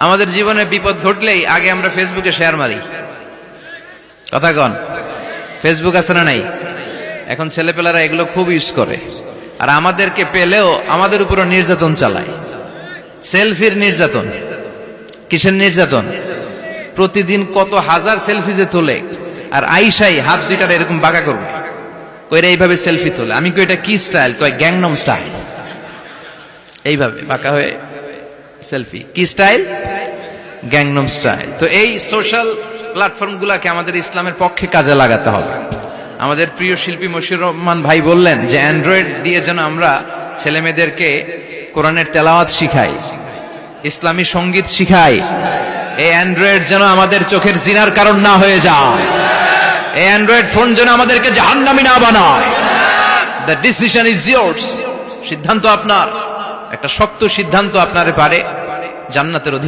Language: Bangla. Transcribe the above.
আমাদের জীবনে বিপদ ঘটলেই আগে আমরা ফেসবুকে শেয়ার মারি। কথা কন। ফেসবুক আছে না নাই? এখন ছেলেপেলারা এগুলো খুব ইউজ করে। আর আমাদেরকে পেলেও আমাদের উপরও নির্যাতন চালায়। সেলফির নির্যাতন। কিসের নির্যাতন? প্রতিদিন কত হাজার সেলফি যে তোলে, আর আইসাই হাত দুইটার এরকম বাঁকা করবে। কইরা এইভাবে সেলফি তোলে। আমি কই এটা কি স্টাইল? কয় গ্যাংনম স্টাইল। এইভাবে বাঁকা হয়ে সেলফি। কি স্টাইল? গ্যাংনম স্টাইল তো এই সোশ্যাল প্ল্যাটফর্মগুলোকে আমাদের ইসলামের পক্ষে কাজে লাগাতে হবে। আমাদের প্রিয় শিল্পী মশিউর রহমান ভাই বললেন যে অ্যান্ড্রয়েড দিয়ে যেন আমরা ছেলে মেয়েদেরকে কোরআনের তেলাওয়াত শিখাই, ইসলামী সংগীত শিখাই, এই অ্যান্ড্রয়েড যেন আমাদের চোখের জিনার কারণ না হয়ে যায়, এই অ্যান্ড্রয়েড ফোন যেন আমাদেরকে জাহান্নামী না বানায়। দ্য ডিসিশন ইজ ইয়োর্স সিদ্ধান্ত আপনার, একটা শক্ত সিদ্ধান্ত আপনারে পারে জান্নাতের